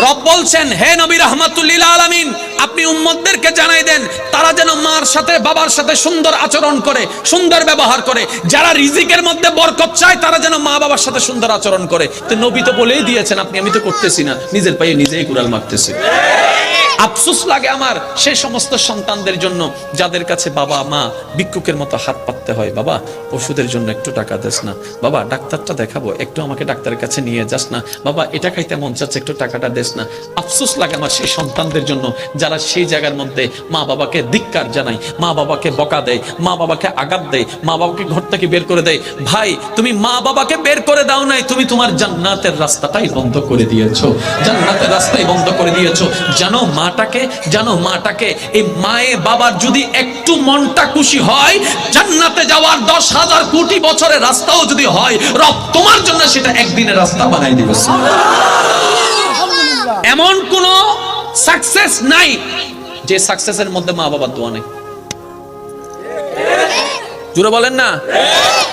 রব বলছেন, হে নবী রহমাতুল্লিল আলামিন, আপনি উম্মতদেরকে জানাই দেন, তারা যেন মার সাথে, বাবার সাথে সুন্দর আচরণ করে, সুন্দর ব্যবহার করে। যারা রিজিকের মধ্যে বরকত চায়, তারা যেন মা বাবার সাথে সুন্দর আচরণ করে। তো নবী তো বলেই দিয়েছেন, আপনি, আমি তো করতেছি না, নিজের পায়ে নিজেই কুড়াল মারতেছি। আফসোস লাগে আমার সেই সমস্ত সন্তানদের জন্য, যাদের কাছে বাবা, মা ভিক্ষুকের মতো হাত পাততে হয়। বাবা, ওষুধের জন্য একটু টাকা দেস না। বাবা, ডাক্তারটা দেখাবো, একটু আমাকে ডাক্তারের কাছে নিয়ে যাস না। বাবা, এটা খাইতে মন চাচ্ছে, একটু টাকাটা দেস না। আফসোস লাগে আমার সেই সন্তানদের জন্য, যারা সেই জায়গার মধ্যে মা বাবাকে ধিক্কার জানায়, মা বাবাকে বকা দেয়, মা বাবাকে আঘাত দেয়, মা বাবাকে ঘর থেকে বের করে দেয়। ভাই, তুমি মা বাবাকে বের করে দাও নাই, তুমি তোমার জান্নাতের রাস্তাটাই বন্ধ করে দিয়েছ। জান্নাতের রাস্তাই বন্ধ করে দিয়েছ। জানো মাটাকে জানো মাটাকে এই মায়ে বাবার যদি একটু মনটা খুশি হয় জান্নাতে যাওয়ার দশ হাজার কোটি বছরের রাস্তাও যদি হয় রব তোমার জন্য সেটা একদিনের রাস্তা বানাই দিবে। এমন কোন সাকসেস নাই যে সাকসেসের মধ্যে মা বাবার দোয়া নেই। জুড়ে বলেন না?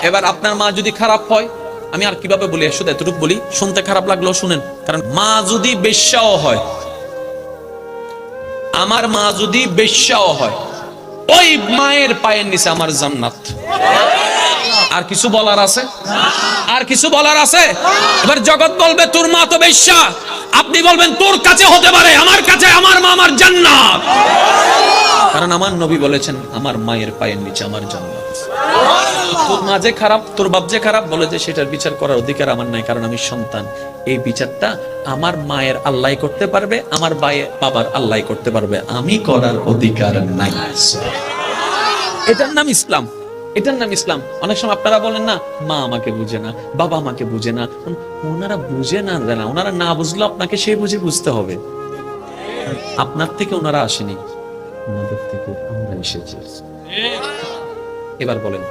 এবার আপনার মা যদি খারাপ হয় আমি আর কীভাবে বলি? শুধু এতটুকু বলি শুনতে খারাপ লাগলেও শুনেন। কারণ মা যদি বেশ্যাও হয় আমার মা যদি বেশ্যাও হয়, ওই মায়ের পায়ের নিচে আমার জান্নাত। আর কিছু বলার আছে? আর কিছু বলার আছে? এবার জগৎ বলবে, তোর মা তো বেশ্যা। আপনি বলবেন, তোর কাছে হতে পারে, আমার কাছে, আমার মা আমার জান্নাত। কারণ আমার নবী বলেছেন, আমার মায়ের পায়ের নিচে আমার জান্নাত। তোর মা যে খারাপ, তোর বাপ যে খারাপ, বলে যে সেটার বিচার করার অধিকার আমার নাই, কারণ আমি সন্তান। এই বিচারটা আমার মায়ের আল্লাহ করতে পারবে, আমার বায়ে, বাবার আল্লাহ করতে পারবে। আমি করার অধিকার নাই। এটার নাম ইসলাম। এটার নাম ইসলাম। অনেক সময় আপনারা বলেন না, মা আমাকে বুঝে না, বাবা আমাকে বুঝে না। ওনারা বুঝে না জানা ওনারা না বুঝলে, আপনাকে সেই বুঝে বুঝতে হবে। আপনার থেকে ওনারা আসেনি। ওনাদের থেকে আমরা এসেছি। এবার বলেন,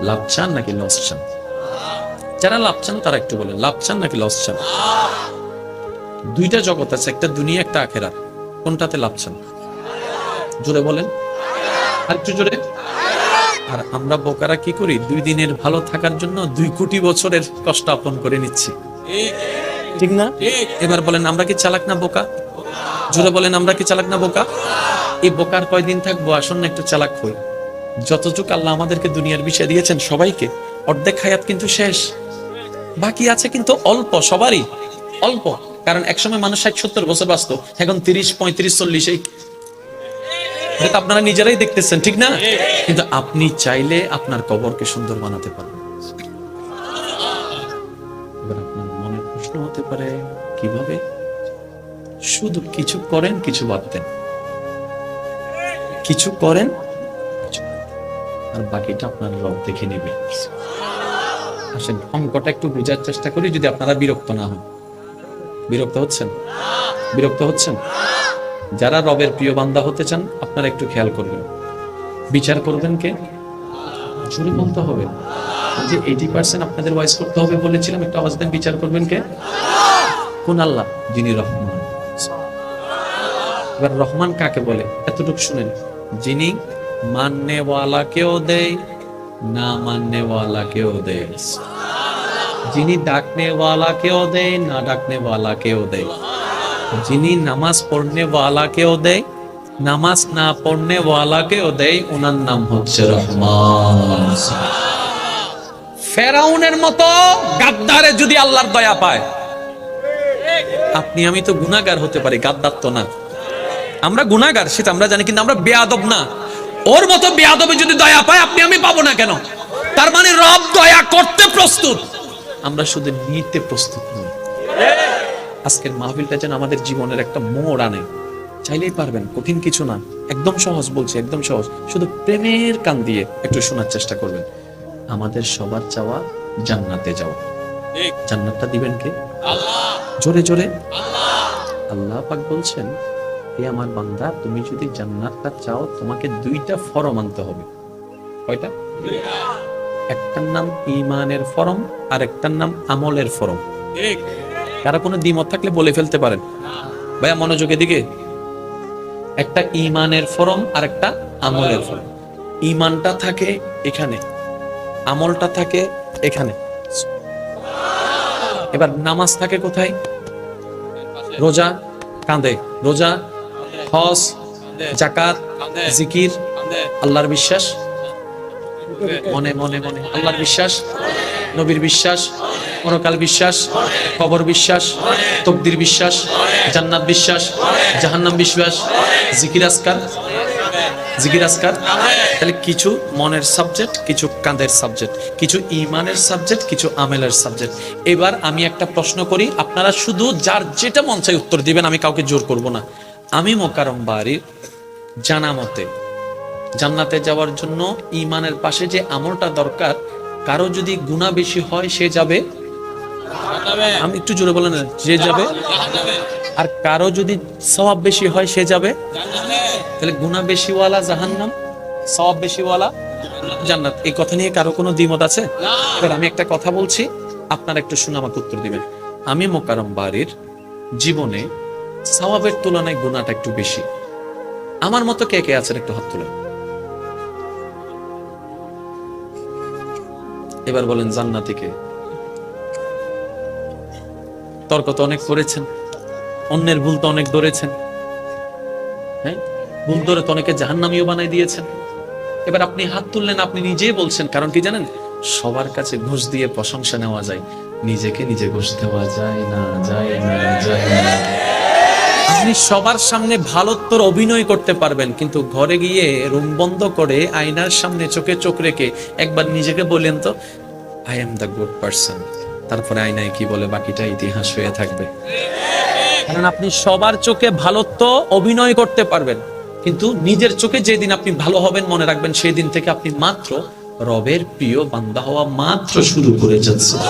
লাভ চান নাকি লস চান? যারা লাভ চান তারা একটু বলেন, লাভ চান নাকি লস চান? দুইটা জগৎ আছে, একটা দুনিয়া, একটা আখেরা কোনটাতে লাভ চান? জোরে বলেন। আর একটু জোরে। আর আমরা বোকারা কি করি? দুই দিনের ভালো থাকার জন্য দুই কোটি বছরের কষ্ট আপন করে নিচ্ছি। ঠিক না? এবার বলেন, আমরা কি চালাক না বোকা? জোরে বলেন, আমরা কি চালাক না বোকা? এই বোকার কয়দিন থাকব? আসুন না একটু চালাক হই। যতটুকু আল্লাহ আমাদেরকে দুনিয়ার বিষয় দিয়েছেন সবাইকে, অর্ধেক হায়াত কিন্তু শেষ। বাকি আছে কিন্তু অল্প, সবারই অল্প। কারণ একসময় মানুষ ষাট সত্তর বছর বাঁচত, এখন তিরিশ, পঁয়ত্রিশ, চল্লিশ আপনারা নিজেরাই দেখতেছেন, ঠিক না? কিন্তু আপনি চাইলে আপনার কবরকে সুন্দর বানাতে এবার আপনার মনে প্রশ্ন হতে পারে, কীভাবে? শুধু কিছু করেন, কিছু বাদ দেন। কিছু করেন। আর বাকিটা আপনার রব দেখে নেবে। আসেন অঙ্কটা একটু বোঝার চেষ্টা করি যদি আপনারা বিরক্ত না হন। বিরক্ত হচ্ছেন? বিরক্ত হচ্ছেন? যারা রবের প্রিয় বান্দা হতে চান, আপনারা একটু খেয়াল করবেন। বিচার করবেন কে? জোরে বলতে হবে। যে এইটি পার্সেন্ট আপনাদের ওয়াইজ করতে হবে বলেছিলাম, একটু আওয়াজ দেন, বিচার করবেন কে? কোন আল্লাহ? যিনি রহমান। এবার রহমান কাকে বলে? এতটুকু শুনেন। যিনি মাননেওয়ালাকেও দেয় না মাননেওয়ালাকেও দেয় যিনি ডাকনেওয়ালাকেও দেয় না ডাকনেওয়ালাকেও দেয় যিনি নামাজ পড়নে ওয়ালাকেও দেয় নামাজ না পড়নে ওয়ালাকেও দেয় ওনার নাম হচ্ছে রহমান। ফেরাউনের মতো গাদ্দারে যদি আল্লাহর দয়া পায়। আপনি, আমি তো গুনাহগার হতে পারি, গাদ্দার তো না। আমরা গুনাহগার, সেটা আমরা জানি, কিন্তু আমরা বেয়াদব না। ওর মতো বেয়াদবে যদি দয়া পায় আপনি আমি পাবো না কেন? তার মানে রব দয়া করতে প্রস্তুত। আমরা শুধু নিতে প্রস্তুত নই। আজকের মাহফিলটা যেন আমাদের জীবনের একটা মোড় আনে। চাইলেই পারবেন কঠিন কিছু না। একদম সহজ বলছি একদম সহজ। শুধু প্রেমের কান দিয়ে একটু শোনার চেষ্টা করবেন। আমাদের সবার চাওয়া জান্নাতে যাওয়া। জান্নাতটা দিবেন কে? জোরে জোরে। আল্লাহ পাক বলছেন হে আমার বান্দা, তুমি যদি জান্নাতটা চাও, তোমাকে দুইটা ফরম আনতে হবে। কয়টা? একটার নাম ইমানের ফরম, আর একটার নাম আমলের ফরম। কারও কোনো দ্বিমত থাকলে বলে ফেলতে পারেন। ভাইয়া মনোযোগের দিকে একটা ইমানের ফরম, আর একটা আমলের ফরম। ইমানটা থাকে এখানে, আমলটা থাকে এখানে। এবার নামাজ থাকে কোথায়? রোজা কাঁদে রোজা হজ জাকাত জিকির, আল্লাহর বিশ্বাস। মনে মনে মনে। আল্লাহর বিশ্বাস, নবীর বিশ্বাস, পরকাল বিশ্বাস, কবর বিশ্বাস, তকদির বিশ্বাস, জান্নাত বিশ্বাস, জাহান্নাম বিশ্বাস, জিকির আসকার জিকির আসকার তাহলে কিছু মনের সাবজেক্ট কিছু কাঁদের সাবজেক্ট কিছু ইমানের সাবজেক্ট কিছু আমেলের সাবজেক্ট এবার আমি একটা প্রশ্ন করি, আপনারা শুধু যার যেটা মন চাই উত্তর দিবেন, আমি কাউকে জোর করব না। আমি মোকারম বাড়ির জানা মতে। জান্নাতে যাওয়ার জন্য ইমানের পাশে যে আমলটা দরকার কারও যদি গুণা বেশি হয় সে যাবে? আমি একটু জোরে বলেন যে যাবে? আর কারও যদি সওয়াব বেশি হয় সে যাবে? তাহলে গুণা বেশিওয়ালা জাহান্নাম সওয়াব বেশিওয়ালা জান্নাত। এই কথা নিয়ে কারও কোনো দ্বিমত আছে? আমি একটা কথা বলছি আপনারা একটু শুনে আমাকে উত্তর দিবেন। আমি মোকারম বাড়ির জীবনে সওয়াবের তুলনায় গুণাটা একটু বেশি। আমার মতো কে কে আছেন একটু হাত তুলে এবার বলেন জান্নাতিকে তর্ক তো অনেক করেছেন, অন্যের ভুল তো অনেক ধরেছেন। হ্যাঁ? ভুল ধরে তো অনেকে জাহান্নামীও বানাই দিয়েছেন। এবার আপনি হাত তুললেন, আপনি নিজেই বলছেন, কারণ কি জানেন? সবার কাছে ঘুষ দিয়ে প্রশংসা নেওয়া যায়, নিজেকে নিজে ঘুষ দেওয়া যায় না যায় না যায় না। আপনি সবার সামনে ভালোত্বর অভিনয় করতে পারবেন, কিন্তু ঘরে গিয়ে রুম বন্ধ করে আয়নার সামনে চোখে চোখ রেখে একবার নিজেকে বললেন তো I am the good person তারপরে আয়নায় কি বলে বাকিটা ইতিহাস হয়ে থাকবে। কারণ আপনি সবার চোখে ভালোত্ব অভিনয় করতে পারবেন, কিন্তু নিজের চোখে যেদিন আপনি ভালো হবেন মনে রাখবেন সেই দিন থেকে আপনি মাত্র রবের প্রিয় বান্দা হওয়া মাত্র শুরু করে যাচ্ছেন